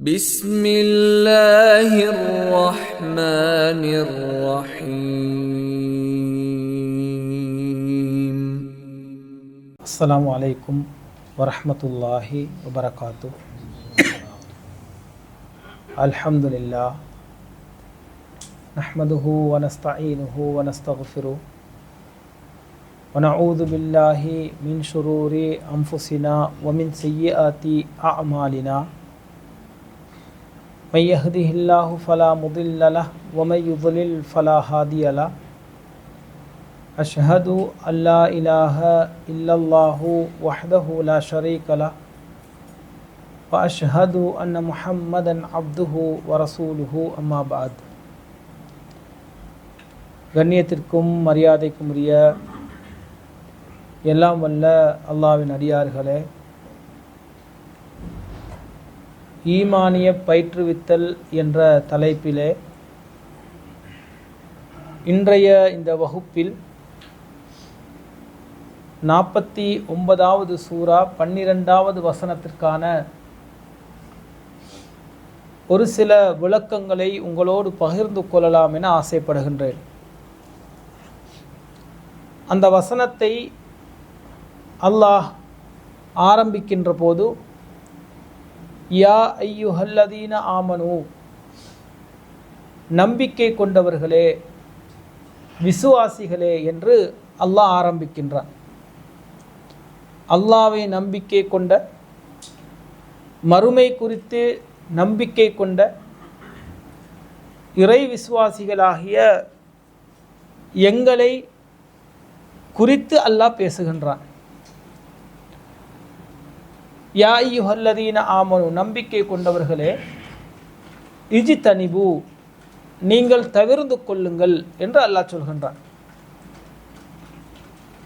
بسم الله الرحمن الرحيم. السلام عليكم ورحمة الله وبركاته. الحمد لله. نحمده ونستعينه ونستغفره. ونعوذ بالله من شرور أنفسنا ومن سيئات أعمالنا. من يهده الله فلا مضل له ومن يضلل فلا هادي له. أشهد أن لا إله إلا الله وحده لا شريك له وأشهد أن محمدا عبده ورسوله، أما بعد. கண்ணியத்திற்கும் மரியாதைக்கும் உரிய எல்லாம் வல்ல அல்லாவின் அடியார்களே ஈமானிய பயிற்றுவித்தல் என்ற தலைப்பிலே இன்றைய இந்த வகுப்பில் நாற்பத்தி ஒன்பதாவது சூரா பன்னிரெண்டாவது வசனத்திற்கான ஒரு சில விளக்கங்களை உங்களோடு பகிர்ந்து கொள்ளலாம் என ஆசைப்படுகின்றேன். அந்த வசனத்தை அல்லாஹ் ஆரம்பிக்கின்ற போது யா ஐயுஹல்லதீன ஆமனு. நம்பிக்கை கொண்டவர்களே விசுவாசிகளே என்று அல்லாஹ் ஆரம்பிக்கின்றான். அல்லாவை நம்பிக்கை கொண்ட மறுமை குறித்து நம்பிக்கை கொண்ட இறை விசுவாசிகளாகிய எங்களை குறித்து அல்லாஹ் பேசுகின்றான். யா ஐயுஹல்லதீன ஆமனு நம்பிக்கை கொண்டவர்களே இஜி தனிபு நீங்கள் தவிர்ந்து கொள்ளுங்கள் என்று அல்லாஹ் சொல்கின்றான்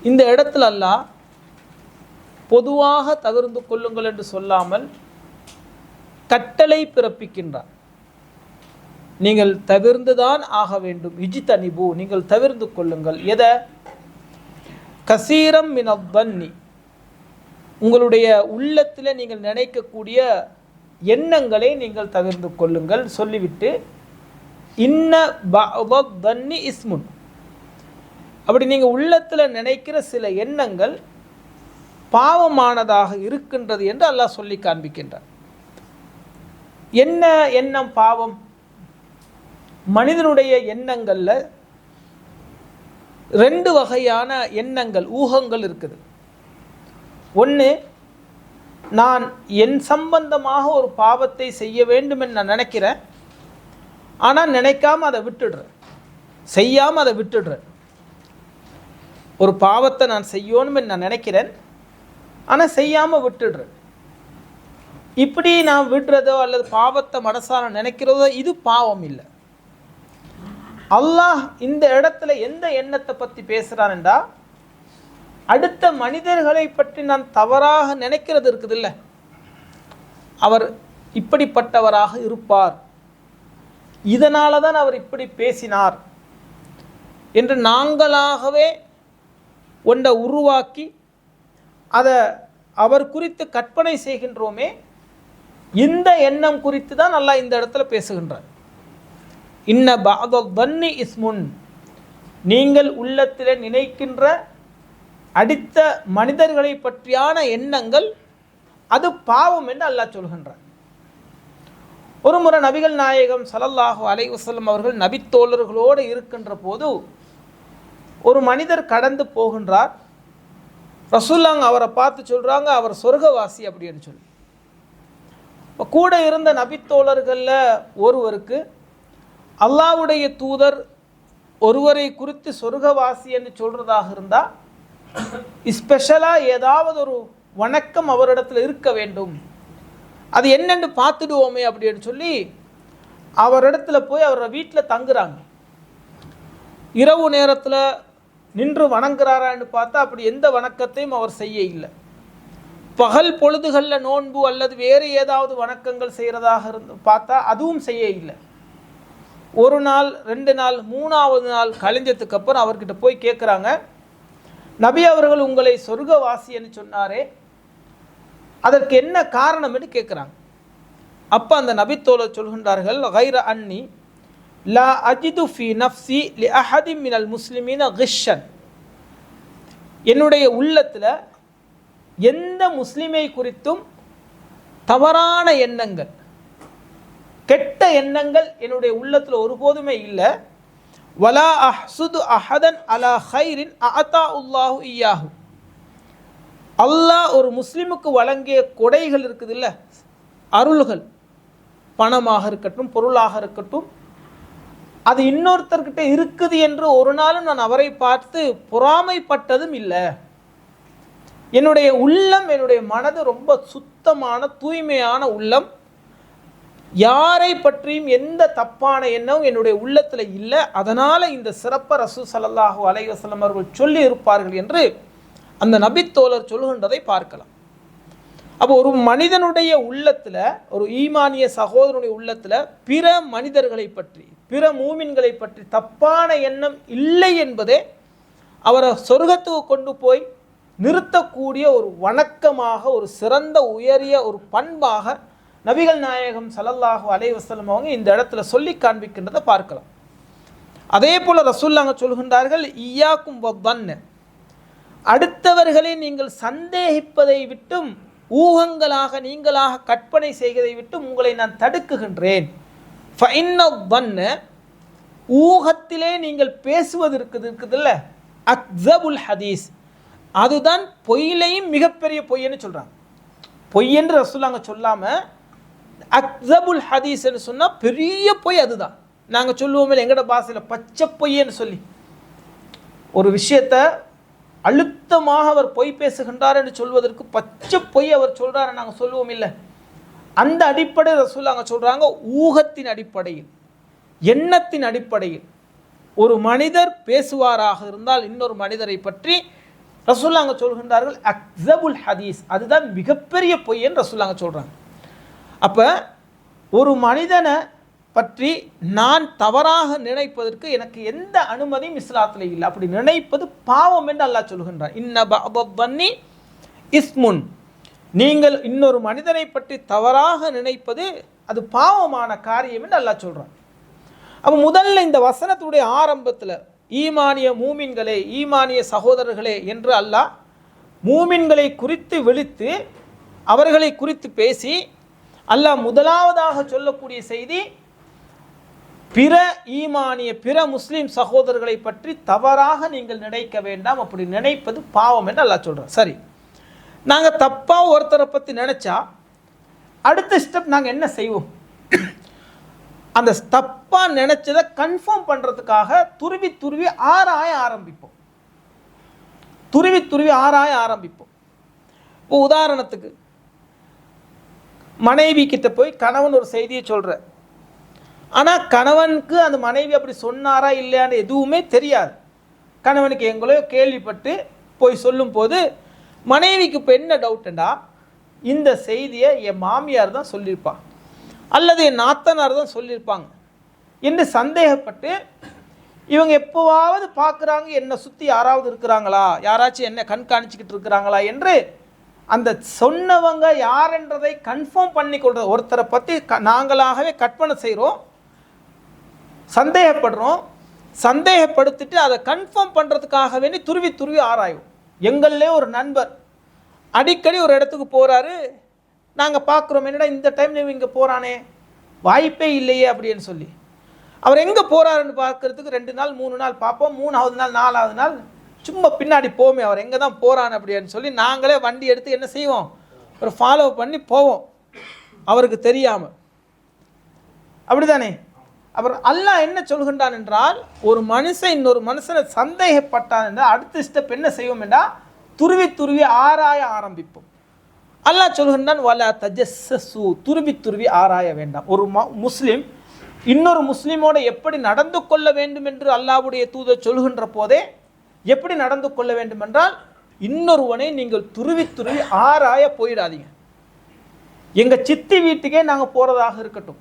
இந்த இடத்துல அல்லாஹ் பொதுவாக தவிர்ந்து கொள்ளுங்கள் என்று சொல்லாமல் கட்டளை பிறப்பிக்கின்றார் நீங்கள் தவிர்ந்துதான் ஆக வேண்டும் இஜி தனிபு நீங்கள் தவிர்ந்து கொள்ளுங்கள் எதை கசீரம் மினப்பன்னி உங்களுடைய உள்ளத்தில் நீங்கள் நினைக்கக்கூடிய எண்ணங்களை நீங்கள் தகர்ந்து கொள்ளுங்கள் சொல்லிவிட்டு இன்ன தன்னி இஸ்முன். அப்படி நீங்கள் உள்ளத்தில் நினைக்கிற சில எண்ணங்கள் பாவமானதாக இருக்கின்றது என்று அல்லாஹ் சொல்லி காண்பிக்கின்றார் என்ன எண்ணம் பாவம்? மனிதனுடைய எண்ணங்களில் ரெண்டு வகையான எண்ணங்கள் ஊகங்கள் இருக்குது. ஒன்று நான் என் சம்பந்தமாக ஒரு பாவத்தை செய்ய வேண்டும் என்று நான் நினைக்கிறேன். ஆனால் நினைக்காம அதை விட்டுடுறேன். செய்யாமல் அதை விட்டுடுறேன். ஒரு பாவத்தை நான் செய்யணும்னு நான் நினைக்கிறேன். ஆனால் செய்யாமல் விட்டுடுறேன். இப்படி நான் விடுறதோ அல்லது பாவத்தை மனசால் நினைக்கிறதோ இது பாவம் இல்லை. அல்லாஹ் இந்த இடத்துல எந்த எண்ணத்தை பற்றி பேசுகிறான்டா அடுத்த மனிதர்களை பற்றி நான் தவறாக நினைக்கிறது இருக்குது இல்லை அவர் இப்படிப்பட்டவராக இருப்பார். இதனால தான் அவர் இப்படி பேசினார் என்று நாங்களாகவே ஒன்றை உருவாக்கி அதை அவர் குறித்து கற்பனை செய்கின்றோமே இந்த எண்ணம் குறித்து தான் நல்லா இந்த இடத்துல பேசுகின்றார். இன்ன பன்னி இஸ்முன். நீங்கள் உள்ளத்தில் நினைக்கின்ற அடித்த மனிதர்களை பற்றியான எண்ணங்கள் அது பாவம் என்று அல்லாஹ் சொல்கின்றார் ஒரு முறை நபிகள் நாயகம் சலல்லாஹு அலைவசல்லம் அவர்கள் நபித்தோழர்களோடு இருக்கின்ற போது ஒரு மனிதர் கடந்து போகின்றார். ரசூல்லாங்க அவரை பார்த்து சொல்கிறாங்க அவர் சொர்க்கவாசி அப்படின்னு சொல்லி. இப்போ கூட இருந்த நபித்தோழர்களில் ஒருவருக்கு அல்லாவுடைய தூதர் ஒருவரை குறித்து சொர்க்கவாசி என்று சொல்கிறதாக இருந்தால் ஸ்பெஷலாக ஏதாவது ஒரு வணக்கம் அவரிடத்தில் இருக்க வேண்டும். அது என்னென்னு பார்த்துடுவோமே அப்படின்னு சொல்லி அவரிடத்துல போய் அவரோட வீட்டில் தங்குறாங்க. இரவு நேரத்தில் நின்று வணங்குறாரான்னு பார்த்தா அப்படி எந்த வணக்கத்தையும் அவர் செய்ய இல்லை. பகல் பொழுதுகளில் நோன்பு அல்லது வேறு ஏதாவது வணக்கங்கள் செய்கிறதாக இருந்து பார்த்தா அதுவும் செய்ய இல்லை. ஒரு நாள் ரெண்டு நாள் மூணாவது நாள் கழிஞ்சதுக்கு அப்புறம் அவர்கிட்ட போய் கேட்குறாங்க நபி அவர்கள் உங்களை சொர்க்கவாசி என்று சொன்னாரே அதற்கு என்ன காரணம் என்று கேட்குறாங்க. அப்போ அந்த நபித்தோழர் சொல்கின்றார்கள் கைர அன்னி லா அஜிது ஃபி நஃப்சி லி அஹதி மினல் முஸ்லிமீன கிஷன் என்னுடைய உள்ளத்தில் எந்த முஸ்லிமை குறித்தும் தவறான எண்ணங்கள் கெட்ட எண்ணங்கள் என்னுடைய உள்ளத்தில் ஒருபோதுமே இல்லை. வலா அஹ்சுது அஹதன் அலா ஹைரின் அத்தா உல்லாஹு இயாஹு அல்லாஹ் ஒரு முஸ்லீமுக்கு வழங்கிய கொடைகள் இருக்குது இல்லை அருள்கள். பணமாக இருக்கட்டும் பொருளாக இருக்கட்டும் அது இன்னொருத்தர்கிட்ட இருக்குது என்று ஒரு நாளும் நான் அவரை பார்த்து பொறாமைப்பட்டதும் இல்லை. என்னுடைய உள்ளம் என்னுடைய மனது ரொம்ப சுத்தமான தூய்மையான உள்ளம். யாரை பற்றியும் எந்த தப்பான எண்ணம் என்னுடைய உள்ளத்தில் இல்லை. அதனால் இந்த சிறப்ப ரசூ சல்லாஹு அலைவசலம் அவர்கள் சொல்லி இருப்பார்கள் என்று அந்த நபித்தோழர் சொல்கின்றதை பார்க்கலாம். அப்போ ஒரு மனிதனுடைய உள்ளத்தில் ஒரு ஈமானிய சகோதரனுடைய உள்ளத்தில் பிற மனிதர்களை பற்றி பிற மூமின்களை பற்றி தப்பான எண்ணம் இல்லை என்பதே அவரை சொர்க்கத்துக்கு கொண்டு போய் நிறுத்தக்கூடிய ஒரு வணக்கமாக ஒரு சிறந்த உயரிய ஒரு பண்பாக நபிகள் நாயகம் ஸல்லல்லாஹு அலைஹி வஸல்லம் அவங்க இந்த இடத்துல சொல்லி காண்பிக்கின்றதை பார்க்கலாம். அதே போல ரசூல்லாங்க சொல்கின்றார்கள் ஈயாக்கும் வத்தன்ன அடுத்தவர்களை நீங்கள் சந்தேகிப்பதை விட்டும் ஊகங்களாக நீங்களாக கற்பனை செய்வதை விட்டும் உங்களை நான் தடுக்குகின்றேன். ஃபைன்ன ஊகத்திலே நீங்கள் பேசுவது இருக்குது இருக்குதுல்ல அக்ஸபுல் ஹதீஸ். அதுதான் பொய்யிலையும் மிகப்பெரிய பொய்ன்னு சொல்கிறாங்க பொய்யென்று என்று ரசூலாங்க சொல்லாமல் அக்ஸபுல் ஹதீஸ்ன்னு சொன்னால் பெரிய பொய் அதுதான். நாங்கள் சொல்லுவோமே எங்களோட பாசையில் பச்சை பொய்ன்னு சொல்லி. ஒரு விஷயத்தை அழுத்தமாக அவர் பொய் பேசுகின்றார் என்று சொல்வதற்கு பச்சை பொய் அவர் சொல்கிறார் நாங்கள் சொல்லுவோம் இல்லை. அந்த அடிப்படை அங்கே சொல்கிறாங்க ஊகத்தின் அடிப்படையில் எண்ணத்தின் அடிப்படையில். ஒரு மனிதர் பேசுவாராக இருந்தால் இன்னொரு மனிதரை பற்றி ரசூல்லாங்க சொல்கின்றார்கள் அக்ஸபுல் ஹதீஸ். அதுதான் மிகப்பெரிய பொய்ன்னு ரசூல்லாங்க சொல்கிறாங்க அப்போ ஒரு மனிதனை பற்றி நான் தவறாக நினைப்பதற்கு எனக்கு எந்த அனுமதியும் இஸ்லாத்தில் இல்லை. அப்படி நினைப்பது பாவம் என்று அல்லாஹ் சொல்கின்றான். இன்ன இஸ்முன். நீங்கள் இன்னொரு மனிதனை பற்றி தவறாக நினைப்பது அது பாவமான காரியம் என்று அல்லாஹ் சொல்கிறான் அப்போ முதல்ல இந்த வசனத்துடைய ஆரம்பத்தில் ஈமானிய மூமின்களே ஈமானிய சகோதரர்களே என்று அல்லாஹ் மூமின்களை குறித்து விழித்து அவர்களை குறித்து பேசி அல்லாஹ் முதலாவதாக சொல்லக்கூடிய செய்தி பிற ஈமானிய பிற முஸ்லீம் சகோதரர்களை பற்றி தவறாக நீங்கள் நினைக்க வேண்டாம் அப்படி நினைப்பது பாவம் என்று அல்லாஹ் சொல்கிறோம் சரி. நாங்கள் தப்பாக ஒருத்தரை பற்றி நினச்சா அடுத்த ஸ்டெப் நாங்கள் என்ன செய்வோம்? அந்த தப்பாக நினச்சதை கன்ஃபார்ம் பண்ணுறதுக்காக துருவி துருவி ஆராய ஆரம்பிப்போம். துருவி துருவி ஆராய ஆரம்பிப்போம். இப்போ உதாரணத்துக்கு மனைவி கிட்ட போய் கணவன் ஒரு செய்தியை சொல்கிற ஆனால் கணவனுக்கு அந்த மனைவி அப்படி சொன்னாரா இல்லையான்னு எதுவுமே தெரியாது. கணவனுக்கு எங்களோ கேள்விப்பட்டு போய் சொல்லும்போது மனைவிக்கு இப்போ என்ன டவுட்டுண்டா இந்த செய்தியை என் மாமியார் தான் சொல்லியிருப்பான் அல்லது என் நாத்தனார் தான் சொல்லியிருப்பாங்க. என்று சந்தேகப்பட்டு இவங்க எப்போவாவது பார்க்குறாங்க என்னை சுற்றி யாராவது இருக்கிறாங்களா? யாராச்சும் என்ன கண்காணிச்சிக்கிட்டு இருக்கிறாங்களா? என்று அந்த சொன்னவங்க யாரென்றதை கன்ஃபார்ம் பண்ணி கொள்றது ஒருத்தரை பற்றி க நாங்களாகவே கற்பனை செய்கிறோம் சந்தேகப்படுறோம். சந்தேகப்படுத்திட்டு அதை கன்ஃபார்ம் பண்ணுறதுக்காக வேண்டி துருவி துருவி ஆராயும். எங்கள்லே ஒரு நண்பர் அடிக்கடி ஒரு இடத்துக்கு போகிறாரு நாங்கள் பார்க்குறோம் என்னடா இந்த டைம் இங்கே போகிறானே வாய்ப்பே இல்லையே அப்படின்னு சொல்லி. அவர் எங்கே போகிறாருன்னு பார்க்கறதுக்கு ரெண்டு நாள் மூணு நாள் பார்ப்போம். மூணாவது நாள் நாலாவது நாள் சும்மா பின்னாடி போமே அவர் எங்கே தான் போகிறான் அப்படின்னு சொல்லி நாங்களே வண்டி எடுத்து என்ன செய்வோம்? ஒரு ஃபாலோ பண்ணி போவோம். அவருக்கு தெரியாமல் அப்படிதானே? அப்புறம் அல்லாஹ் என்ன சொல்கின்றான் என்றால் ஒரு மனுஷன் இன்னொரு மனுஷனை சந்தேகப்பட்டான் என்றால் அடுத்த ஸ்டெப் என்ன செய்வோம் என்றால் துருவி துருவி ஆராய ஆரம்பிப்போம். அல்லாஹ் சொல்கின்றான் வலா தஜஸ்ஸு துருவி துருவி ஆராய வேண்டாம். ஒரு ம முஸ்லீம் இன்னொரு முஸ்லீமோடு எப்படி நடந்து கொள்ள வேண்டும் என்று அல்லாஹ்வுடைய தூதர் சொல்கின்ற போதே எப்படி நடந்து கொள்ள வேண்டும் என்றால் இன்னொருவனை நீங்கள் துருவி துருவி ஆராய போயிடாதீங்க. எங்கள் சித்தி வீட்டுக்கே நாங்கள் போகிறதாக இருக்கட்டும்.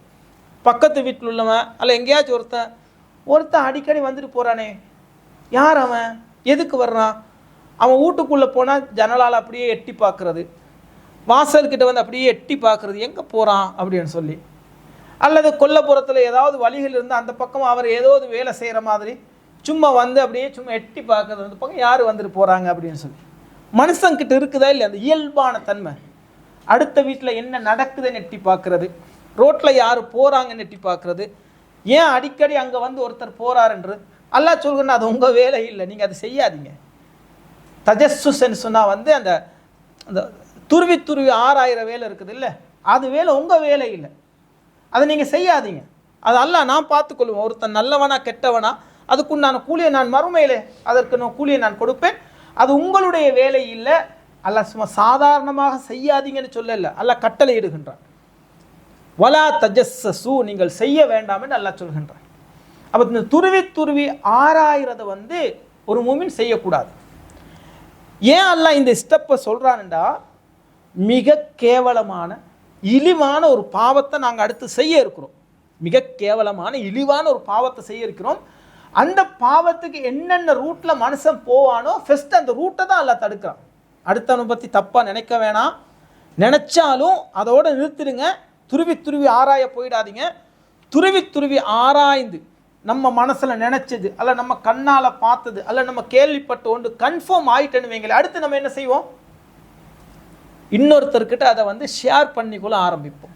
பக்கத்து வீட்டில் உள்ளவன் அல்ல எங்கேயாச்சும் ஒருத்தன் ஒருத்தன் அடிக்கடி வந்துட்டு போகிறானே யார் அவன்? எதுக்கு வர்றான்? அவன் வீட்டுக்குள்ளே போனால் ஜன்னலால் அப்படியே எட்டி பார்க்கறது. வாசல்கிட்ட வந்து அப்படியே எட்டி பார்க்குறது. எங்கே போகிறான் அப்படின்னு சொல்லி. அல்லது கொல்லப்புறத்தில் ஏதாவது வழிகள் இருந்தால் அந்த பக்கம் அவர் ஏதோ வேலை செய்கிற மாதிரி சும்மா வந்து அப்படியே சும்மா எட்டி பார்க்கறது வந்து பக்கம் யார் வந்துட்டு போகிறாங்க அப்படின்னு சொல்லி. மனுஷங்கிட்ட இருக்குதா இல்லை அந்த இயல்பான தன்மை. அடுத்த வீட்டில் என்ன நடக்குதுன்னு எட்டி பார்க்குறது. ரோட்டில் யார் போகிறாங்கன்னு எட்டி பார்க்குறது. ஏன் அடிக்கடி அங்கே வந்து ஒருத்தர் போகிறாருன்றது அல்லா சொல்கிறேன் அது உங்கள் வேலை இல்லை. நீங்கள் அதை செய்யாதீங்க. தஜஸ்ஸுன்னு சொன்னால் வந்து அந்த அந்த துருவி துருவி ஆறாயிரம் வேலை இருக்குது இல்லை? அது வேலை உங்கள் வேலை இல்லை. அதை நீங்கள் செய்யாதீங்க. அது அல்லாஹ் நான் பார்த்துக்கொள்வேன் ஒருத்தன் நல்லவனா கெட்டவனா அதுக்குண்டான கூலியை நான் மறுமையிலே அதற்கு நான் கூலியை நான் கொடுப்பேன். அது உங்களுடைய வேலை இல்லை. அல்ல சும்மா சாதாரணமாக செய்யாதீங்கன்னு சொல்லல. அல்ல கட்டளை இடுகின்றான். வலா தஜஸ்ஸு நீங்கள் செய்ய வேண்டாம்னு அல்லாஹ் சொல்கின்றான். அப்போ இந்த துருவி துருவி ஆறாயிரதை வந்து ஒரு மூமின் செய்யக்கூடாது. ஏன் அல்லாஹ் இந்த ஸ்டெப்பை சொல்கிறான்டா மிக கேவலமான இழிவான ஒரு பாவத்தை நாங்கள் அடுத்து செய்ய இருக்கிறோம். மிக கேவலமான இழிவான ஒரு பாவத்தை செய்ய இருக்கிறோம். அந்த பாவத்துக்கு என்னென்ன ரூட்டில் மனுஷன் போவானோ ஃபஸ்ட்டு அந்த ரூட்டை தான் எல்லாம் தடுக்கிறான். அடுத்தவனை பற்றி தப்பாக நினைக்க வேணாம். நினச்சாலும் அதோடு நிறுத்திடுங்க. துருவி துருவி ஆராய போயிடாதீங்க. துருவி துருவி ஆராய்ந்து நம்ம மனசில் நினச்சது அல்ல நம்ம கண்ணால் பார்த்தது அல்ல நம்ம கேள்விப்பட்ட ஒன்று கன்ஃபார்ம் ஆயிட்டேன்னு வைங்களேன். அடுத்து நம்ம என்ன செய்வோம்? இன்னொருத்தர்கிட்ட அதை வந்து ஷேர் பண்ணிக்கொள்ள ஆரம்பிப்போம்.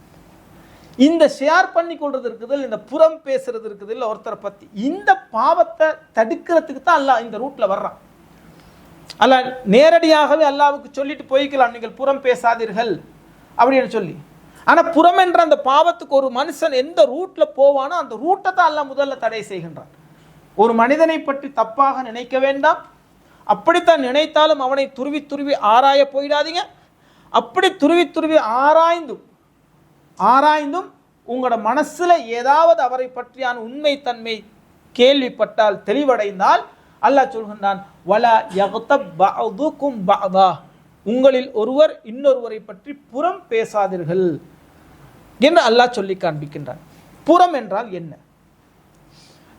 இந்த ஷேர் பண்ணி கொள்றது இருக்குது இந்த புறம் பேசுறது இருக்குது இல்லை ஒருத்தரை பற்றி இந்த பாவத்தை தடுக்கிறதுக்கு தான் அல்லாஹ் இந்த ரூட்டில் வர்றான். அல்ல நேரடியாகவே அல்லாவுக்கு சொல்லிட்டு போய்க்கலாம் நீங்கள் புறம் பேசாதீர்கள் அப்படின்னு சொல்லி. ஆனால் புறம் என்ற அந்த பாவத்துக்கு ஒரு மனுஷன் எந்த ரூட்டில் போவானோ அந்த ரூட்டை தான் அல்லாஹ் முதல்ல தடை செய்கின்றான். ஒரு மனிதனை பற்றி தப்பாக நினைக்க வேண்டாம். அப்படித்தான் நினைத்தாலும் அவனை துருவி துருவி ஆராய போயிடாதீங்க. அப்படி துருவி துருவி ஆராய்ந்தும் ஆராய்ந்தும் உங்களோட மனசுல ஏதாவது அவரை பற்றியான உண்மைத்தன்மை கேள்விப்பட்டால் தெளிவடைந்தால் அல்லாஹ் சொல்கின்றான் வலா யக்தப் பஅதுக்கும் உங்களில் ஒருவர் இன்னொருவரை பற்றி புறம் பேசாதீர்கள் என்று அல்லாஹ் சொல்லி காண்பிக்கின்றான். புறம் என்றால் என்ன?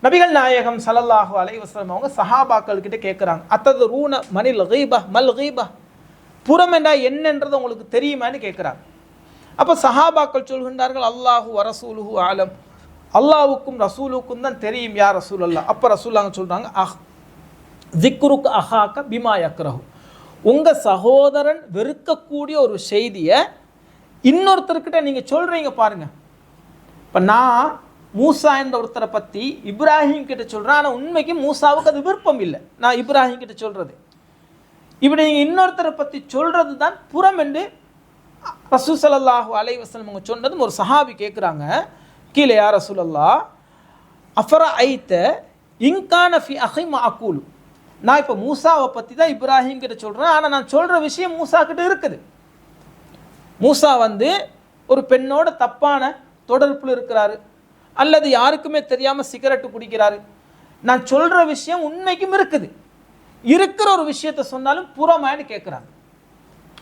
நபிகள் நாயகம் ஸல்லல்லாஹு அலைஹி அவங்க சஹாபாக்கள் கிட்ட கேட்குறாங்க அத்தது ரூன மனில் கீபா மல் கீபா புறம் என்றால் என்னன்றது உங்களுக்கு தெரியுமான்னு கேட்குறாங்க அப்போ சஹாபாக்கள் சொல்கின்றார்கள் அல்லாஹு அரசூலுஹு ஆலம் அல்லாவுக்கும் ரசூலுக்கும் தான் தெரியும் யார் ரசூல் அல்லா அப்போ ரசூல்லாங்க சொல்கிறாங்க அஹ் திக்ருக்கு அஹாக்க பிமா யக்ரஹு. உங்கள் சகோதரன் வெறுக்கக்கூடிய ஒரு செய்தியை இன்னொருத்தர்கிட்ட நீங்கள் சொல்கிறீங்க பாருங்கள் இப்போ நான் மூசா என்ற ஒருத்தரை பற்றி இப்ராஹிம் கிட்ட சொல்கிறேன் ஆனால் உண்மைக்கு மூசாவுக்கு அது விருப்பம் இல்லை. நான் இப்ராஹிம் கிட்ட சொல்கிறது இப்படி நீங்கள் இன்னொருத்தரை பற்றி சொல்கிறது தான் புறம் என்று ரசூசலல்லாஹு அலைவசன் அவங்க சொன்னதும் ஒரு சஹாபி கேட்குறாங்க கீழே யார் ரசூலல்லா அஃபர ஐத்த இங்கான ஃபி அஹை அக்கூலு நான் இப்போ மூசாவை பற்றி தான் இப்ராஹிம் கிட்ட சொல்கிறேன் ஆனால் நான் சொல்கிற விஷயம் மூசா கிட்ட இருக்குது. மூசா வந்து ஒரு பெண்ணோட தப்பான தொடர்பில் இருக்கிறாரு. அல்லது யாருக்குமே தெரியாமல் சிகரெட்டு குடிக்கிறாரு. நான் சொல்கிற விஷயம் உண்மைக்கும் இருக்குது. இருக்கிற ஒரு விஷயத்த சொன்னாலும் புறமான்னு கேட்குறாங்க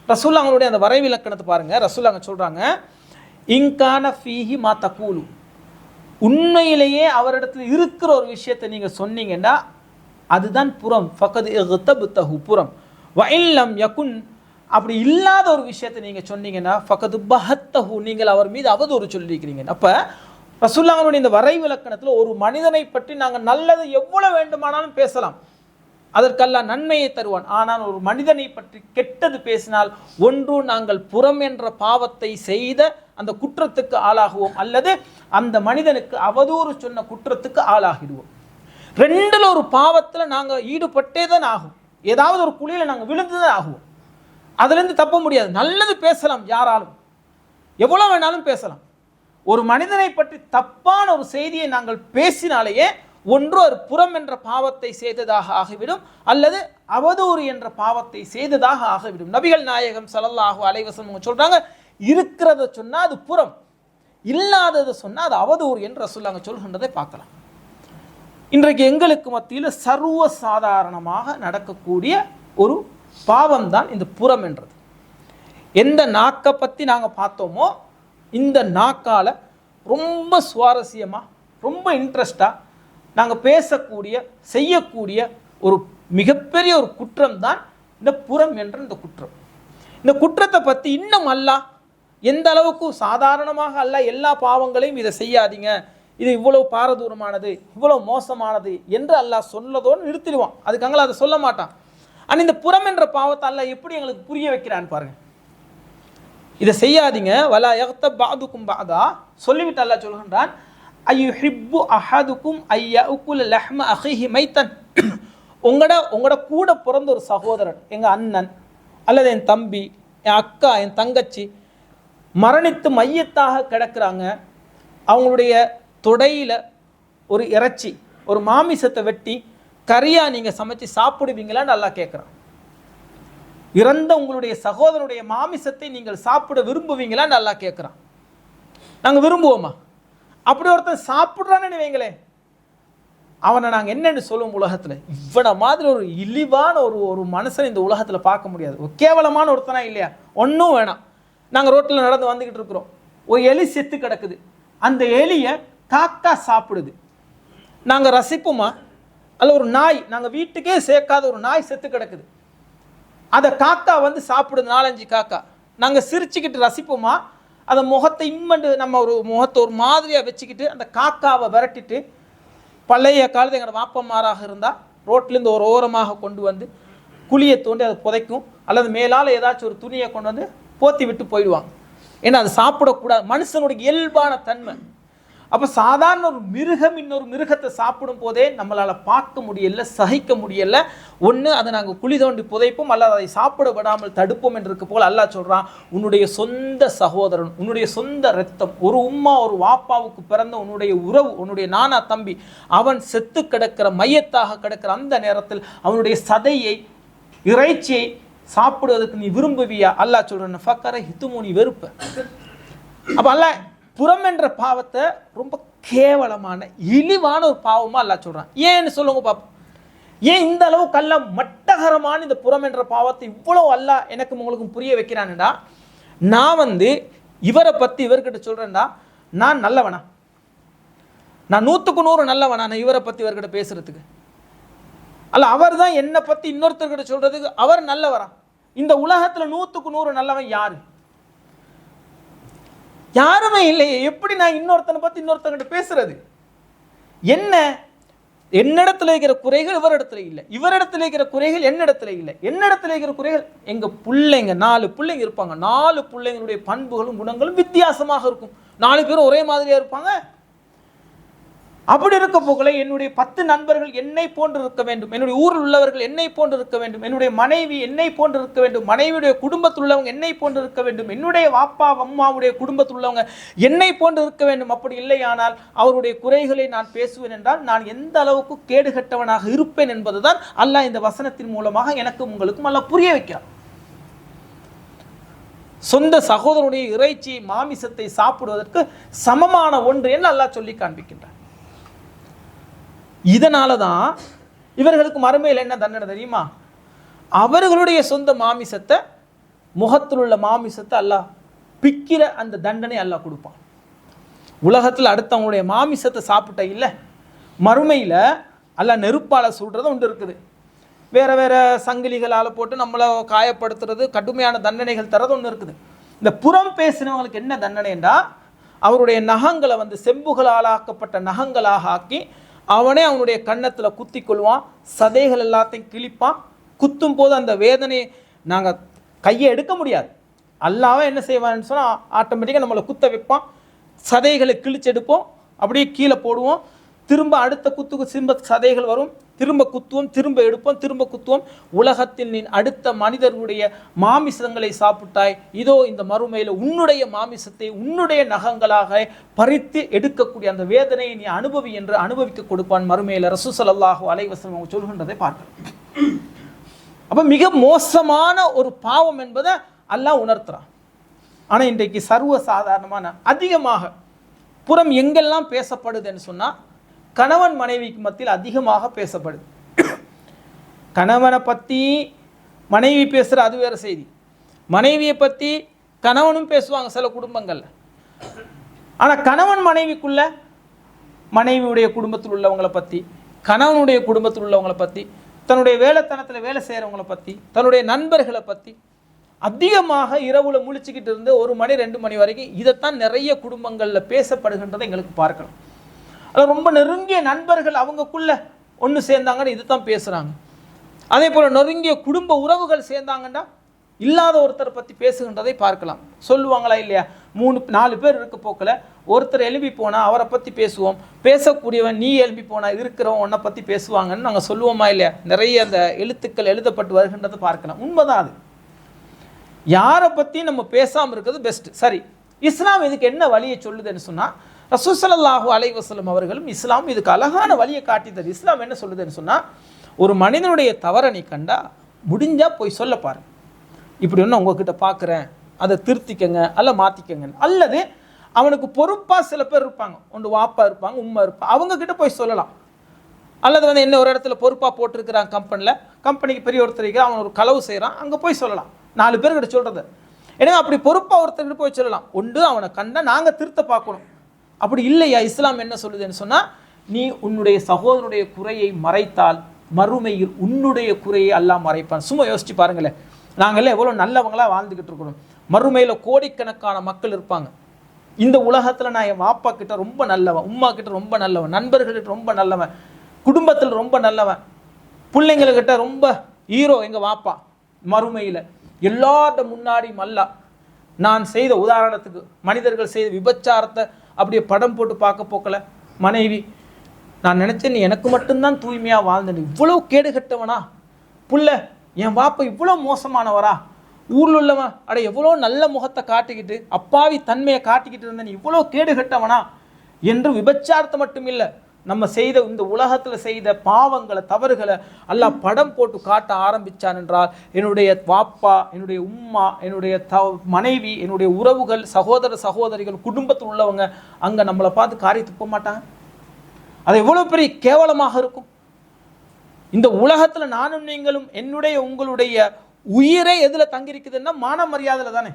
ரசூல்லாங்களுடைய அந்த வரைவிலக்கணத்தை பாருங்கள் ரசூல்லாங்க சொல்கிறாங்க இங்கான ஃபீஹி மா தக்கூலு உண்மையிலேயே அவரிடத்தில் இருக்கிற ஒரு விஷயத்தை நீங்கள் சொன்னீங்கன்னா அதுதான் புறம். ஃபகது இகுத்தபுத்தஹு புறம். வயல்லம் யகுன் அப்படி இல்லாத ஒரு விஷயத்தை நீங்கள் சொன்னீங்கன்னா ஃபகது பஹத்தஹு நீங்கள் அவர் மீது அவதூறு சொல்லியிருக்கிறீங்க. அப்போ ரசூல்லாங்களுடைய இந்த வரைவிலக்கணத்தில் ஒரு மனிதனை பற்றி நாங்கள் நல்லது எவ்வளோ வேண்டுமானாலும் பேசலாம். அதற்கெல்லாம் நன்மையை தருவான். ஆனால் ஒரு மனிதனை பற்றி கெட்டது பேசினால் ஒன்று நாங்கள் புறம் என்ற பாவத்தை செய்த அந்த குற்றத்துக்கு ஆளாகுவோம். அல்லது அந்த மனிதனுக்கு அவதூறு சொன்ன குற்றத்துக்கு ஆளாகிடுவோம். ரெண்டில் ஒரு பாவத்தில் நாங்கள் ஈடுபட்டே தான் ஆகும். ஏதாவது ஒரு குழியில் நாங்கள் விழுந்து தான் ஆகுவோம். அதுலேருந்து தப்ப முடியாது. நல்லது பேசலாம் யாராலும். எவ்வளோ வேணாலும் பேசலாம். ஒரு மனிதனை பற்றி தப்பான ஒரு செய்தியை நாங்கள் பேசினாலேயே ஒன்று ஒரு புறம் என்ற பாவத்தை செய்ததாக ஆகிவிடும் அல்லது அவதூறு என்ற பாவத்தை செய்ததாக ஆகிவிடும். நபிகள் நாயகம் சலல்லாஹு அலைவசம் சொல்கிறாங்க இருக்கிறத சொன்னால் அது புறம் இல்லாததை சொன்னால் அது அவதூறு என்று சொல்லாங்க சொல்கின்றதை பார்க்கலாம். இன்றைக்கு எங்களுக்கு மத்தியில் சர்வ சாதாரணமாக நடக்கக்கூடிய ஒரு பாவம் தான் இந்த புறம் என்றது. எந்த நாக்கை பற்றி நாங்கள் பார்த்தோமோ இந்த நாக்கால் ரொம்ப சுவாரஸ்யமாக ரொம்ப இன்ட்ரெஸ்டாக நாங்கள் பேசக்கூடிய செய்யக்கூடிய ஒரு மிகப்பெரிய ஒரு குற்றம் தான் இந்த புறம் என்ற இந்த குற்றம். இந்த குற்றத்தை பற்றி இன்னும் அல்லாஹ் எந்த அளவுக்கு சாதாரணமாக அல்ல. எல்லா பாவங்களையும் இதை செய்யாதீங்க. இது இவ்வளவு பாரதூரமானது இவ்வளவு மோசமானது என்று அல்லாஹ் சொன்னதோடு நிறுத்திடுவான். அதுக்காங்கள அதை சொல்ல மாட்டான். ஆனால் இந்த புறம் என்ற பாவத்தை அல்ல எப்படி எங்களுக்கு புரிய வைக்கிறான்னு பாருங்க. இதை செய்யாதீங்க. வலா எகத்த பாதுக்கும் பாதா. சொல்லிவிட்டு அல்லாஹ் சொல்கின்றான் ஐயு ஹிப்பு அஹதுக்கும் ஐயா உக்குல் லஹ்ம அஹிஹி மைத்தன் உங்களோட உங்களோட கூட பிறந்த ஒரு சகோதரன் எங்கள் அண்ணன் அல்லது என் தம்பி என் அக்கா என் தங்கச்சி மரணித்து மையத்தாக கிடக்கிறாங்க அவங்களுடைய தொடையில் ஒரு இறைச்சி ஒரு மாமிசத்தை வெட்டி கறியாக நீங்கள் சமைச்சு சாப்பிடுவீங்களான்னு நல்லா கேட்குறான் இறந்த உங்களுடைய சகோதரனுடைய மாமிசத்தை நீங்கள் சாப்பிட விரும்புவீங்களா நல்லா கேட்குறான் நாங்கள் விரும்புவோமா அப்படி ஒருத்தன் சாப்பிட்றான்னு வைங்களேன். அவனை நாங்கள் என்னென்னு சொல்லுவோம் உலகத்தில். இவனை மாதிரி ஒரு இழிவான ஒரு ஒரு மனுஷன் இந்த உலகத்தில் பார்க்க முடியாது. ஒரு கேவலமான ஒருத்தனா இல்லையா? ஒன்றும் வேணாம். நாங்கள் ரோட்டில் நடந்து வந்துக்கிட்டு இருக்கிறோம். ஒரு எலி செத்து கிடக்குது. அந்த எலியை காக்கா சாப்பிடுது. நாங்கள் ரசிப்போமா? அல்ல ஒரு நாய் நாங்கள் வீட்டுக்கே சேர்க்காத ஒரு நாய் செத்து கிடக்குது. அதை காக்கா வந்து சாப்பிடுது நாலஞ்சு காக்கா. நாங்கள் சிரிச்சுக்கிட்டு ரசிப்போமா? அந்த முகத்தை இம்மண்டு நம்ம ஒரு முகத்தை ஒரு மாதிரியாக வச்சுக்கிட்டு அந்த காக்காவை விரட்டிட்டு பழைய காலத்து எங்களோட வாப்பமாராக இருந்தால் ரோட்லேருந்து ஒரு ஓரமாக கொண்டு வந்து குழியை தோண்டி அதை புதைக்கும். அல்லது மேலால் ஏதாச்சும் ஒரு துணியை கொண்டு வந்து போத்தி விட்டு போயிடுவாங்க. ஏன்னா அது சாப்பிடக்கூடாது. மனுஷனுடைய இயல்பான தன்மை. அப்போ சாதாரண ஒரு மிருகம் இன்னொரு மிருகத்தை சாப்பிடும் போதே நம்மளால் பார்க்க முடியல சகிக்க முடியல. ஒன்று அதை நாங்கள் குழி தோண்டி புதைப்போம் அல்லது அதை சாப்பிட விடாமல் தடுப்போம் என்று இருக்க போல் அல்லாஹ் சொல்கிறான் உன்னுடைய சொந்த சகோதரன் உன்னுடைய சொந்த ரத்தம் ஒரு உம்மா ஒரு வாப்பாவுக்கு பிறந்த உன்னுடைய உறவு உன்னுடைய நானா தம்பி அவன் செத்து கிடக்கிற மையத்தாக கிடக்கிற அந்த நேரத்தில் அவனுடைய சதையை இறைச்சியை சாப்பிடுவதற்கு நீ விரும்புவியா? அல்லாஹ் சொல்கிறேன் ஃபக்கரை ஹித்துமோ நீ வெறுப்ப. அப்போ அல்ல புறம் என்ற பாவத்தை ரொம்ப கேவலமான இழிவான ஒரு பாவமாக அல்லா சொல்கிறான் ஏன்னு சொல்லுங்க பாப்போம். ஏன் இந்த அளவு கல்ல மட்டகரமான இந்த புறம் என்ற பாவத்தை இவ்வளோ அல்லாஹ் எனக்கும் உங்களுக்கும் புரிய வைக்கிறான்டா? நான் வந்து இவரை பற்றி இவர்கிட்ட சொல்கிறேன்டா நான் நல்லவனா? நான் நூற்றுக்கு நூறு நல்லவனா? நான் இவரை பற்றி இவர்கிட்ட பேசுகிறதுக்கு அல்ல அவர் தான் என்னை பற்றி இன்னொருத்தர்கிட்ட சொல்கிறதுக்கு அவர் நல்லவரா? இந்த உலகத்தில் நூற்றுக்கு நூறு நல்லவன் யாரு? யாருமே இல்லையே. எப்படி நான் இன்னொருத்தனை பார்த்து இன்னொருத்தங்கிட்ட பேசுறது? என்ன? என்னிடத்துல இருக்கிற குறைகள் இவரிடத்துல இல்லை. இவரிடத்துல இருக்கிற குறைகள் என்னிடத்துல இல்லை. என்னிடத்துல இருக்கிற குறைகள் எங்க பிள்ளைங்க நாலு பிள்ளைங்க இருப்பாங்க. நாலு பிள்ளைங்களுடைய பண்புகளும் குணங்களும் வித்தியாசமாக இருக்கும். நாலு பேரும் ஒரே மாதிரியா இருப்பாங்க. அப்படி இருக்க போகல என்னுடைய பத்து நண்பர்கள் என்னை போன்று இருக்க வேண்டும். என்னுடைய ஊரில் உள்ளவர்கள் என்னை போன்று இருக்க வேண்டும். என்னுடைய மனைவி என்னை போன்று இருக்க வேண்டும். மனைவியுடைய குடும்பத்தில் உள்ளவங்க என்னை போன்று இருக்க வேண்டும். என்னுடைய வாப்பா அம்மாவுடைய குடும்பத்தில் உள்ளவங்க என்னை போன்று இருக்க வேண்டும். அப்படி இல்லையானால் அவருடைய குறைகளை நான் பேசுவேன் என்றால் நான் எந்த அளவுக்கு கேடுகட்டவனாக இருப்பேன் என்பதுதான் அல்லாஹ் இந்த வசனத்தின் மூலமாக எனக்கும் உங்களுக்கும் அல்லாஹ் புரிய வைக்கிறார் சொந்த சகோதரனுடைய இறைச்சி மாமிசத்தை சாப்பிடுவதற்கு சமமான ஒன்று என்று அல்லாஹ் சொல்லி காண்பிக்கின்றார் இதனால தான் இவர்களுக்கு மறுமையில் என்ன தண்டனை தெரியுமா? அவர்களுடைய சொந்த மாமிசத்தை முகத்தில் உள்ள மாமிசத்தை அல்லாஹ் பிக்கிற அந்த தண்டனை அல்லாஹ் கொடுப்பான். உலகத்தில் அடுத்தவங்களுடைய மாமிசத்தை சாப்பிட்ட இல்லை மறுமையில் அல்லாஹ் நெருப்பால் சுடுறது ஒன்று இருக்குது. வேறு வேறு சங்கிலிகளால் போட்டு நம்மளை காயப்படுத்துறது கடுமையான தண்டனைகள் தரது ஒன்று இருக்குது. இந்த புறம் பேசினவங்களுக்கு என்ன தண்டனைன்றா அவருடைய நகங்களை வந்து செம்புகளால் ஆக்கப்பட்ட நகங்களாக ஆக்கி அவனே அவனுடைய கன்னத்தில் குத்தி கொள்வான் சதைகள் எல்லாத்தையும் கிழிப்பான். குத்தும் போது அந்த வேதனையை நாங்கள் கையை எடுக்க முடியாது. அல்லாவே என்ன செய்வான்னு சொன்னால் ஆட்டோமேட்டிக்காக நம்மளை குத்த வைப்பான். சதைகளை கிழிச்செடுப்போம் அப்படியே கீழே போடுவோம். திரும்ப அடுத்த குத்துக்கு திரும்ப சதைகள் வரும். திரும்ப குத்துவோம் திரும்ப எடுப்போம் திரும்ப குத்துவோம். உலகத்தில் நீ அடுத்த மனிதர்களுடைய மாமிசங்களை சாப்பிட்டாய். இதோ இந்த மறுமையில் உன்னுடைய மாமிசத்தை உன்னுடைய நகங்களாக பறித்து எடுக்கக்கூடிய அந்த வேதனையை நீ அனுபவி என்று அனுபவிக்க கொடுப்பான் மறுமையில் ரசூசல்லாஹு அலைவசம் அவங்க சொல்கின்றதை பார்க்கலாம் அப்போ மிக மோசமான ஒரு பாவம் என்பதை அல்லாஹ் உணர்த்துறான். ஆனால் இன்றைக்கு சர்வ சாதாரணமான அதிகமாக புறம் எங்கெல்லாம் பேசப்படுதுன்னு சொன்னால் கணவன் மனைவிக்கு மத்தியில் அதிகமாக பேசப்படுது. கணவனை பற்றி மனைவி பேசுகிற அது வேறு செய்தி. மனைவியை பற்றி கணவனும் பேசுவாங்க சில குடும்பங்களில். ஆனால் கணவன் மனைவிக்குள்ள மனைவியுடைய குடும்பத்தில் உள்ளவங்களை பற்றி கணவனுடைய குடும்பத்தில் உள்ளவங்களை பற்றி தன்னுடைய வேலைத்தனத்தில் வேலை செய்கிறவங்களை பற்றி தன்னுடைய நண்பர்களை பற்றி அதிகமாக இரவில் முழிச்சுக்கிட்டு இருந்து ஒரு மணி ரெண்டு மணி வரைக்கும் இதைத்தான் நிறைய குடும்பங்களில் பேசப்படுகின்றதை எங்களுக்கு பார்க்கணும். அது ரொம்ப நெருங்கிய நண்பர்கள் அவங்கக்குள்ள ஒன்று சேர்ந்தாங்கன்னு இதுதான் பேசுகிறாங்க அதே போல் நெருங்கிய குடும்ப உறவுகள் சேர்ந்தாங்கன்னா இல்லாத ஒருத்தரை பற்றி பேசுகின்றதை பார்க்கலாம். சொல்லுவாங்களா இல்லையா? மூணு நாலு பேர் இருக்க போக்கில் ஒருத்தர் எழுப்பி போனால் அவரை பற்றி பேசுவோம். பேசக்கூடியவன் நீ எழுப்பி போனால் இருக்கிறவன் உன்னை பற்றி பேசுவாங்கன்னு நாங்கள் சொல்லுவோமா இல்லையா? நிறைய அந்த எழுத்துக்கள் எழுதப்பட்டு வருகின்றதை பார்க்கலாம். உண்மைதான் அது. யாரை பற்றி நம்ம பேசாமல் இருக்கிறது பெஸ்ட்டு சரி இஸ்லாம் இதுக்கு என்ன வழியை சொல்லுதுன்னு சொன்னால் ரசூசல்லாஹு அலைவசலம் அவர்களும் இஸ்லாம் இதுக்கு அழகான வழியை காட்டித்தது இஸ்லாம் என்ன சொல்லுதுன்னு சொன்னால் ஒரு மனிதனுடைய தவறை நீ கண்டா முடிஞ்சால் போய் சொல்ல பாரு. இப்படி ஒன்று உங்ககிட்ட பார்க்குறேன் அதை திருத்திக்கங்க அல்ல மாற்றிக்கங்க அல்லது அவனுக்கு பொறுப்பாக சில பேர் இருப்பாங்க. ஒன்று வாப்பா இருப்பாங்க உம்மா இருப்பாங்க அவங்கக்கிட்ட போய் சொல்லலாம். அல்லது வந்து என்ன ஒரு இடத்துல பொறுப்பாக போட்டிருக்கிறான் கம்பெனியில் கம்பெனிக்கு பெரிய ஒருத்தர் அவன் ஒரு களவு செய்கிறான் அங்கே போய் சொல்லலாம். நாலு பேர்கிட்ட சொல்கிறது ஏன்னா அப்படி பொறுப்பாக ஒருத்தர்கிட்ட போய் சொல்லலாம். ஒன்று அவனை கண்டால் நாங்கள் திருத்த பார்க்கணும். அப்படி இல்லையா? இஸ்லாம் என்ன சொல்லுதுன்னு சொன்னால் நீ உன்னுடைய சகோதரனுடைய குறையை மறைத்தால் மறுமையில் உன்னுடைய குறையை எல்லாம் மறைப்பான். சும்மா யோசிச்சு பாருங்களேன். நாங்களே எவ்வளோ நல்லவங்களாக வாழ்ந்துக்கிட்டு இருக்கிறோம். மறுமையில் கோடிக்கணக்கான மக்கள் இருப்பாங்க. இந்த உலகத்தில் நான் என் வாப்பா கிட்ட ரொம்ப நல்லவன் உம்மா கிட்ட ரொம்ப நல்லவன் நண்பர்கள்கிட்ட ரொம்ப நல்லவன் குடும்பத்தில் ரொம்ப நல்லவன் பிள்ளைங்கள்கிட்ட ரொம்ப ஹீரோ எங்கள் வாப்பா. மறுமையில் எல்லார்ட முன்னாடியும் அல்ல நான் செய்த உதாரணத்துக்கு மனிதர்கள் செய்த விபச்சாரத்தை அப்படியே படம் போட்டு பார்க்க போக்கல. மனைவி நான் நினைச்சேன் நீ எனக்கு மட்டும்தான் தூய்மையாக வாழ்ந்தேன் இவ்வளோ கேடுகட்டவனா? புள்ள என் பாப்பா இவ்வளோ மோசமானவரா? ஊரில் உள்ளவன் அட எவ்வளோ நல்ல முகத்தை காட்டிக்கிட்டு அப்பாவி தன்மையை காட்டிக்கிட்டு இருந்தேன் நீ இவ்வளோ கேடுகட்டவனா? என்று விபச்சாரத்தை மட்டும் இல்லை நம்ம செய்த இந்த உலகத்தில் செய்த பாவங்களை தவறுகளை எல்லாம் படம் போட்டு காட்ட ஆரம்பிச்சான் என்றால் என்னுடைய வாப்பா என்னுடைய உம்மா என்னுடைய த மனைவி என்னுடைய உறவுகள் சகோதர சகோதரிகள் குடும்பத்தில் உள்ளவங்க அங்கே நம்மளை பார்த்து காரி துப்ப மாட்டாங்க. அது எவ்வளோ பெரிய கேவலமாக இருக்கும். இந்த உலகத்தில் நானும் நீங்களும் என்னுடைய உங்களுடைய உயிரே எதில் தங்கியிருக்குதுன்னா மான மரியாதையில் தானே.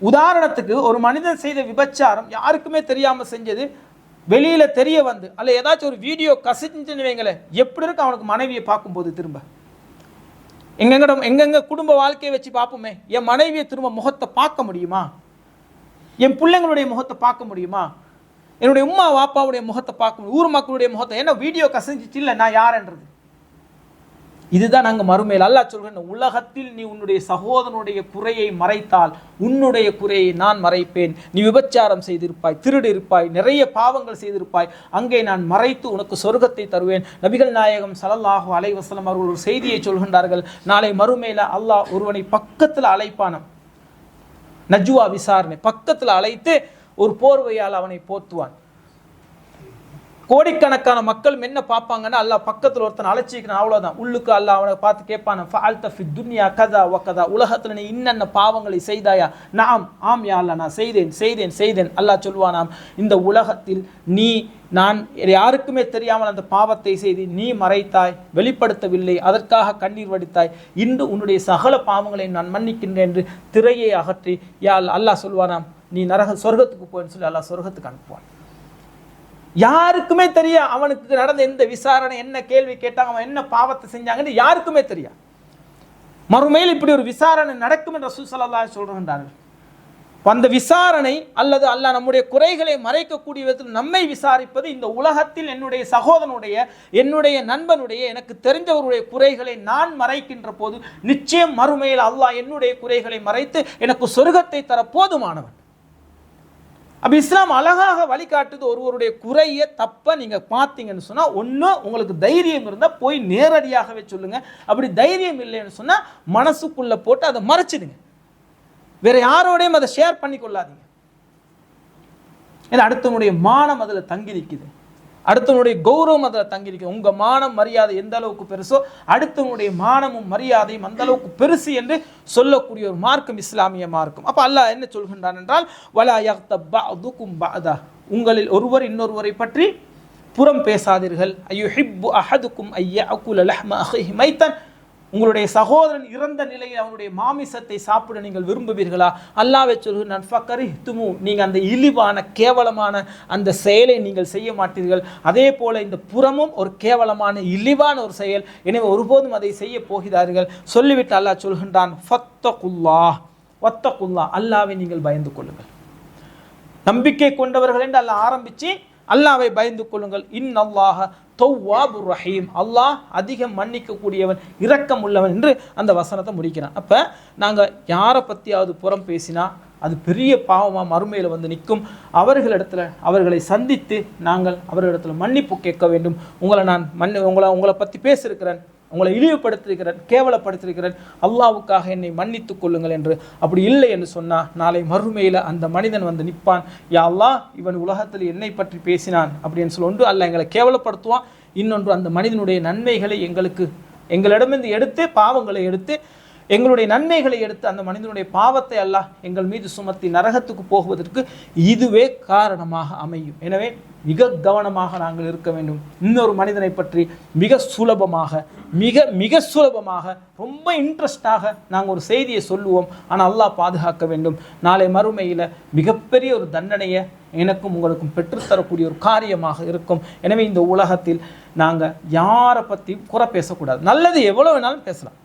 உதாரணத்துக்கு ஒரு மனிதன் செய்த விபச்சாரம் யாருக்குமே தெரியாமல் செஞ்சது வெளியில் தெரிய வந்து அல்ல ஏதாச்சும் ஒரு வீடியோ கசிச்சுன்னு வைங்களேன் எப்படி இருக்கு அவனுக்கு மனைவியை பார்க்கும்போது திரும்ப? எங்கெங்கட எங்கெங்க குடும்ப வாழ்க்கையை வச்சு பார்ப்போமே என் மனைவியை திரும்ப முகத்தை பார்க்க முடியுமா? என் பிள்ளைங்களுடைய முகத்தை பார்க்க முடியுமா? என்னுடைய உமா வாப்பாவுடைய முகத்தை பார்க்க முடியும்? ஊர் மக்களுடைய முகத்தை ஏன்னா வீடியோ கசிஞ்சிச்சு இல்லை நான் யாருன்றது? இதுதான் நாங்கள் மறுமையில் அல்லாஹ் சொல்கிறேன் உலகத்தில் நீ உன்னுடைய சகோதரனுடைய குறையை மறைத்தால் உன்னுடைய குறையை நான் மறைப்பேன். நீ விபச்சாரம் செய்திருப்பாய் திருடு இருப்பாய் நிறைய பாவங்கள் செய்திருப்பாய். அங்கே நான் மறைத்து உனக்கு சொர்க்கத்தை தருவேன். நபிகள் நாயகம் ஸல்லல்லாஹு அலைவசலம் அவர்கள் ஒரு செய்தியை சொல்கின்றார்கள். நாளை மறுமையில் அல்லாஹ் ஒருவனை பக்கத்தில் அழைப்பானம் நஜ்வா விசாரணை பக்கத்தில் அழைத்து ஒரு போர்வையால் அவனை போத்துவான். கோடிக்கணக்கான மக்கள் என்ன பார்ப்பாங்கன்னா அல்லாஹ் பக்கத்தில் ஒருத்தன் அழைச்சிக்கிறான் அவ்வளோதான் உள்ளுக்கு அல்லாஹ் அவனை பார்த்து கேட்பான் ஃபால்த ஃபி துன்யா கதா ஒக்கதா உலகத்தில் நீ இன்னென்ன பாவங்களை செய்தாயா? நாம் ஆம் யா அல்லாஹ் நான் செய்தேன் செய்தேன் செய்தேன். அல்லாஹ் சொல்வானாம் இந்த உலகத்தில் நீ நான் யாருக்குமே தெரியாமல் அந்த பாவத்தை செய்து நீ மறைத்தாய் வெளிப்படுத்தவில்லை அதற்காக கண்ணீர் வடித்தாய். இன்று உன்னுடைய சகல பாவங்களை நான் மன்னிக்கின்றேன் என்று திரையை அகற்றி யா அல்லாஹ் சொல்வானாம் நீ நரக சொர்க்கத்துக்கு போன்னு சொல்லி அல்லாஹ் சொர்க்கத்துக்கு அனுப்புவான். யாருக்குமே தெரியா அவனுக்கு நடந்த எந்த விசாரணை என்ன கேள்வி கேட்டாங்க அவன் என்ன பாவத்தை செஞ்சாங்கன்னு யாருக்குமே தெரியா மறுமையில் இப்படி ஒரு விசாரணை நடக்கும் என்று ரசூல் ஸல்லல்லாஹு அலைஹி அந்த விசாரணை அல்லது அல்லாஹ் நம்முடைய குறைகளை மறைக்கக்கூடிய விதத்தில் நம்மை விசாரிப்பது இந்த உலகத்தில் என்னுடைய சகோதரனுடைய என்னுடைய நண்பனுடைய எனக்கு தெரிஞ்சவருடைய குறைகளை நான் மறைக்கின்ற போது நிச்சயம் மறுமையில் அல்லாஹ் என்னுடைய குறைகளை மறைத்து எனக்கு சொர்க்கத்தை தர போதுமானவன். அப்ப இஸ்லாம் அழகாக வழிகாட்டுது ஒருவருடைய குறைய தப்ப நீங்க பார்த்தீங்கன்னு சொன்னா ஒன்று உங்களுக்கு தைரியம் இருந்தால் போய் நேரடியாகவே சொல்லுங்க. அப்படி தைரியம் இல்லைன்னு சொன்னா மனசுக்குள்ள போட்டு அதை மறைச்சிடுங்க. வேற யாரோடையும் அதை ஷேர் பண்ணி கொள்ளாதீங்க ஏன்னா அடுத்தவனுடைய மானம் அதில் தங்கி நிற்குது அடுத்தவனுடைய கௌரவம் அதில் தங்கியிருக்கு. உங்கள் உங்க மானம் மரியாதை எந்த அளவுக்கு பெருசோ அடுத்தவனுடைய மானமும் மரியாதையும் அந்த அளவுக்கு பெருசு என்று சொல்லக்கூடிய ஒரு மார்க்கம் இஸ்லாமிய மார்க்கம். அப்ப அல்லாஹ் என்ன சொல்கின்றான் என்றால் வலா யக்தப் பஅதுக்கும் உங்களில் ஒருவர் இன்னொருவரை பற்றி புறம் பேசாதீர்கள். ஐயோ ஹிப்பு அஹதுக்கும் ஐயா அகுல் லஹ்ம அஹி உங்களுடைய சகோதரன் இறந்த நிலையில் அவனுடைய மாமிசத்தை சாப்பிட நீங்கள் விரும்புவீர்களா? அல்லாவே சொல்கிறான் ஃபக்கரி துமு நீங்கள் அந்த இழிவான கேவலமான அந்த செயலை நீங்கள் செய்ய மாட்டீர்கள். அதே போல இந்த புறமும் ஒரு கேவலமான இழிவான ஒரு செயல். எனவே ஒருபோதும் அதை செய்ய போகிறார்கள். சொல்லிவிட்டு அல்லாஹ் சொல்கின்றான் ஃபத்தகுல்லா வத்தகுல்லா அல்லாவை நீங்கள் பயந்து கொள்ளுங்கள். நம்பிக்கை கொண்டவர்கள் என்று அல்ல ஆரம்பித்து அல்லாவை பயந்து கொள்ளுங்கள். இன் அல்லாஹ தௌவாபு ரஹீம். அல்லாஹ் அதிகம் மன்னிக்கக்கூடியவன் இரக்கம் உள்ளவன் என்று அந்த வசனத்தை முடிக்கிறான். அப்போ நாங்கள் யாரை பற்றியாவது புறம் பேசினா அது பெரிய பாவமாக மறுமையில் வந்து நிற்கும். அவர்களிடத்தில் அவர்களை சந்தித்து நாங்கள் அவர்களிடத்தில் மன்னிப்பு கேட்க வேண்டும். உங்களை நான் மன்னி உங்களை உங்களை பற்றி பேசியிருக்கிறேன். உங்களை இழிவுபடுத்திருக்கிறேன் கேவலப்படுத்திருக்கிறேன் அல்லாவுக்காக என்னை மன்னித்துக் கொள்ளுங்கள் என்று. அப்படி இல்லை என்று சொன்னால் நாளை மறுமையில் அந்த மனிதன் வந்து நிற்பான் யா அல்லாஹ் இவன் உலகத்தில் என்னை பற்றி பேசினான் அப்படின்னு சொல்லி ஒன்று அல்ல எங்களை கேவலப்படுத்துவான். இன்னொன்று அந்த மனிதனுடைய நன்மைகளை எங்களுக்கு எங்களிடமிருந்து எடுத்து பாவங்களை எடுத்து எங்களுடைய நன்மைகளை எடுத்து அந்த மனிதனுடைய பாவத்தை அல்லாஹ் எங்கள் மீது சுமத்தி நரகத்துக்கு போகுவதற்கு இதுவே காரணமாக அமையும். எனவே மிக கவனமாக நாங்கள் இருக்க வேண்டும். இன்னொரு மனிதனை பற்றி மிக சுலபமாக மிக மிக சுலபமாக ரொம்ப இன்ட்ரெஸ்டாக நாங்கள் ஒரு செய்தியை சொல்லுவோம். ஆனால் அல்லாஹ் பாதுகாக்க வேண்டும். நாளை மறுமையில் மிகப்பெரிய ஒரு தண்டனையை எனக்கும் உங்களுக்கும் பெற்றுத்தரக்கூடிய ஒரு காரியமாக இருக்கும். எனவே இந்த உலகத்தில் நாங்கள் யாரை பற்றி குறை பேசக்கூடாது. நல்லது எவ்வளோ வேணாலும் பேசலாம்.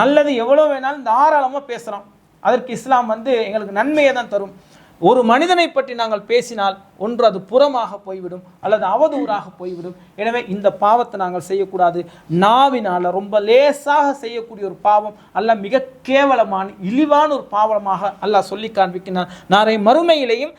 நல்லது எவ்வளோ வேணாலும் தாராளமாக பேசுகிறோம் அதற்கு இஸ்லாம் வந்து எங்களுக்கு நன்மையை தான் தரும். ஒரு மனிதனை பற்றி நாங்கள் பேசினால் ஒன்று அது புறமாக போய்விடும் அல்லது அவதூறாக போய்விடும். எனவே இந்த பாவத்தை நாங்கள் செய்யக்கூடாது. நாவினால் ரொம்ப லேசாக செய்யக்கூடிய ஒரு பாவம் அல்ல மிக கேவலமான இழிவான ஒரு பாவமாக அல்லாஹ் சொல்லி காண்பிக்கிறான். நாளை மறுமையிலையும்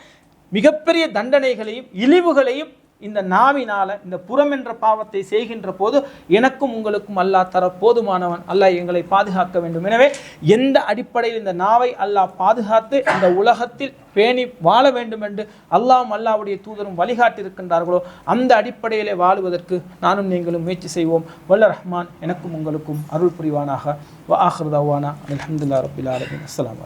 மிகப்பெரிய தண்டனைகளையும் இழிவுகளையும் இந்த நாவினால இந்த புறம் என்ற பாவத்தை செய்கின்ற போது எனக்கும் உங்களுக்கும் அல்லாஹ் தர போதுமானவன். அல்லாஹ் எங்களை பாதுகாக்க வேண்டும். எனவே எந்த அடிப்படையில் இந்த நாவை அல்லாஹ் பாதுகாத்து இந்த உலகத்தில் பேணி வாழ வேண்டும் என்று அல்லாஹ்வும் அல்லாஹ்வுடைய தூதரும் வழிகாட்டியிருக்கின்றார்களோ அந்த அடிப்படையிலே வாழுவதற்கு நானும் நீங்களும் முயற்சி செய்வோம். வல்ல ரஹ்மான் எனக்கும் உங்களுக்கும் அருள் புரிவானாக. வ ஆஹ்ரதாவானா அலமதுல்லா ரபில் ஆலமின். அஸ்ஸலாமு